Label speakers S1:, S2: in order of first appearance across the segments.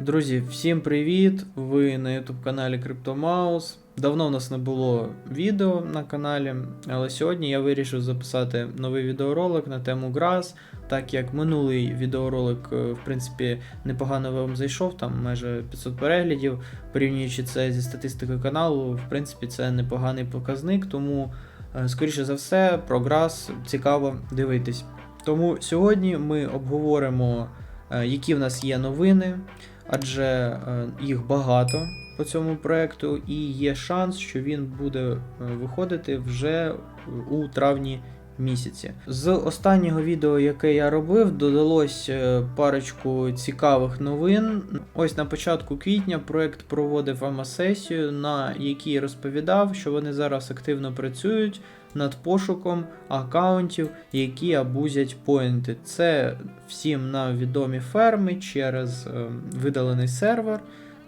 S1: Друзі, всім привіт! Ви на YouTube каналі CryptoMouse. Давно в нас не було відео на каналі, але сьогодні я вирішив записати новий відеоролик на тему Grass, так як минулий відеоролик, е, в принципі, непогано вам зайшов, там майже 500 переглядів. Порівнюючи це зі статистикою каналу, в принципі, це непоганий показник, тому, е, скоріше за все, про Grass цікаво дивитись. Тому сьогодні ми обговоримо, е, які в нас є новини адже е, їх багато по цьому проекту, і є шанс, що він буде е, виходити вже у травні місяці. З останнього відео, яке я робив, додалось е, парочку цікавих новин. Ось на початку квітня проект проводив АМА-сесію, на якій розповідав, що вони зараз активно працюють над пошуком аккаунтів, які абузять поінти. Це всім нам відомі ферми через е, видалений сервер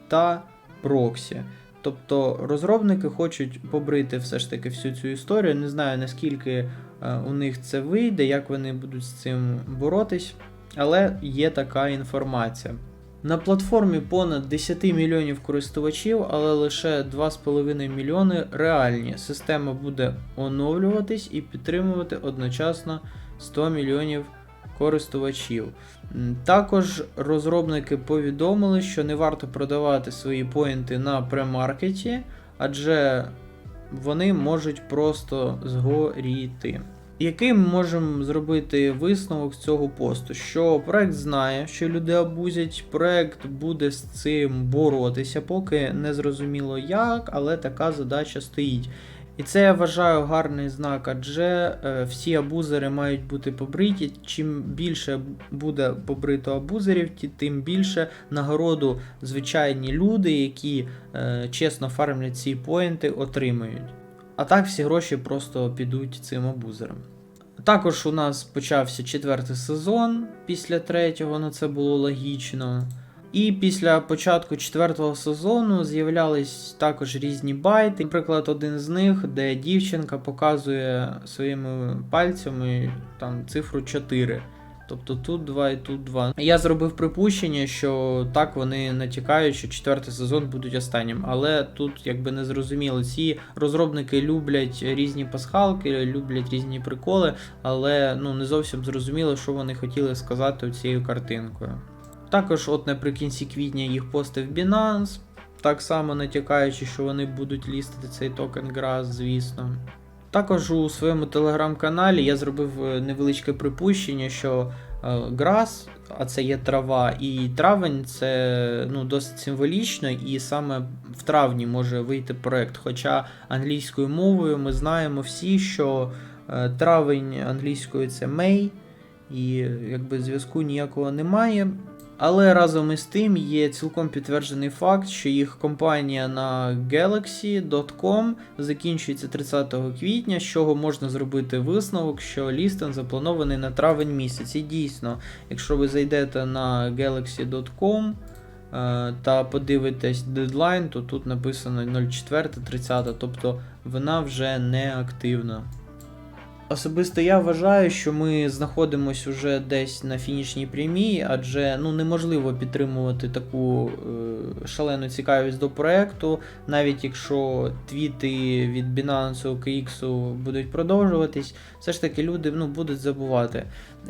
S1: та проксі. Тобто розробники хочуть побрити все ж таки всю цю історію. Не знаю наскільки е, у них це вийде, як вони будуть з цим боротись, але є така інформація. На платформі понад 10 мільйонів користувачів, але лише 2,5 мільйони реальні. Система буде оновлюватись і підтримувати одночасно 100 мільйонів користувачів. Також розробники повідомили, що не варто продавати свої поінти на премаркеті, адже вони можуть просто згоріти. Який ми можемо зробити висновок з цього посту? Що проект знає, що люди абузять, проект буде з цим боротися, поки не зрозуміло як, але така задача стоїть. І це я вважаю гарний знак, адже е, всі абузери мають бути побриті. Чим більше буде побрито абузерів, тим більше нагороду звичайні люди, які е, чесно фармлять ці поінти, отримають. А так всі гроші просто підуть цим абузерам. Також у нас почався четвертий сезон після третього, ну це було логічно. І після початку четвертого сезону з'являлись також різні байти. Наприклад, один з них, де дівчинка показує своїми пальцями там цифру 4. Тобто тут 2 і тут 2. Я зробив припущення, що так вони натякають, що четвертий сезон будуть останнім. Але тут якби не зрозуміло. Ці розробники люблять різні пасхалки, люблять різні приколи, але ну не зовсім зрозуміло, що вони хотіли сказати цією картинкою. Також, от наприкінці квітня їх постив Binance, так само натякаючи, що вони будуть лістити цей токен Grass, звісно. Також у своєму телеграм-каналі я зробив е, невеличке припущення, що грас, а це є трава, і травень це ну, досить символічно, і саме в травні може вийти проект. Хоча англійською мовою ми знаємо всі, що е, травень англійською це May, і якби зв'язку ніякого немає. Але разом із тим є цілком підтверджений факт, що їх компанія на Galaxy.com закінчується 30 квітня, з чого можна зробити висновок, що лістинг запланований на травень місяць. І дійсно, якщо ви зайдете на Galaxy.com е, та подивитесь дедлайн, то тут написано 04.30, тобто вона вже не активна. Особисто я вважаю, що ми знаходимося вже десь на фінішній прямій, адже ну неможливо підтримувати таку е, шалену цікавість до проекту, навіть якщо твіти від Binance, OKX будуть продовжуватись, все ж таки люди ну, будуть забувати.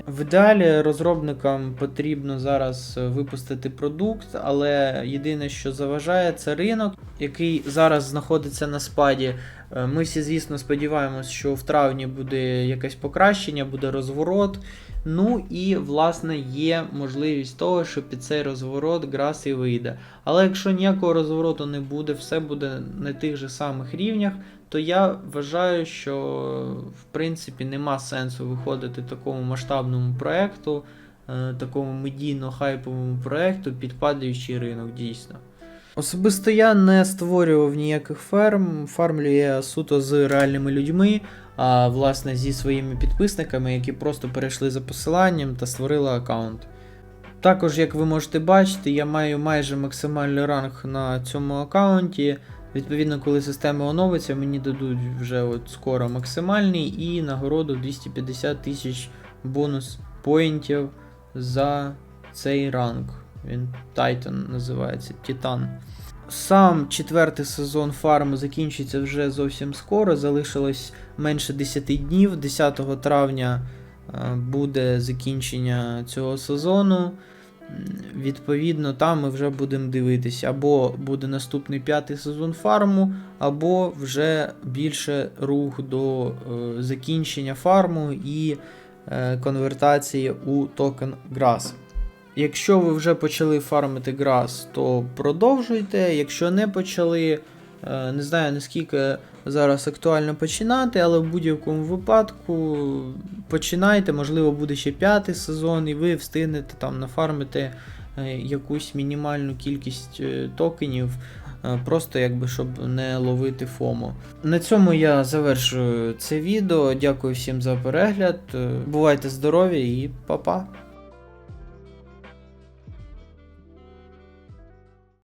S1: В ідеалі розробникам потрібно зараз випустити продукт, але єдине, що заважає, це ринок, який зараз знаходиться на спаді. Е, Ми всі, звісно, сподіваємось, що в травні буде якесь покращення, буде розворот. Ну і, власне, є можливість того, що під цей розворот Грас і вийде. Але якщо ніякого розвороту не буде, все буде на тих же самих рівнях, то я вважаю, що в принципі нема сенсу виходити такому масштабному проекту, е, такому медійно-хайповому проекту під падаючий ринок, дійсно. Особисто я не створював ніяких ферм, фармлю я суто з реальними людьми, а власне зі своїми підписниками, які просто перейшли за посиланням та створили аккаунт. Також, як ви можете бачити, я маю майже максимальний ранг на цьому аккаунті. Відповідно, коли система оновиться, мені дадуть вже от скоро максимальний і нагороду 250 тисяч бонус поінтів за цей ранг. Він Titan називається Титан. Сам четвертий сезон фарм закінчиться вже зовсім скоро. Залишилось менше 10 днів. 10 травня е, буде закінчення цього сезону. Відповідно, там ми вже будемо дивитися, або буде наступний п'ятий сезон фарму, або вже більше рух до е, закінчення фарму і е, конвертації у токен GRAS. Якщо ви вже почали фармити GRAS, то продовжуйте. Якщо не почали, е, не знаю наскільки зараз актуально починати, але в будь-якому випадку починайте, можливо, буде ще п'ятий сезон, і ви встигнете там нафармити е, якусь мінімальну кількість е, токенів, просто якби щоб не ловити ФОМО. На цьому я завершую це відео. Дякую всім за перегляд. Бувайте здорові і па-па!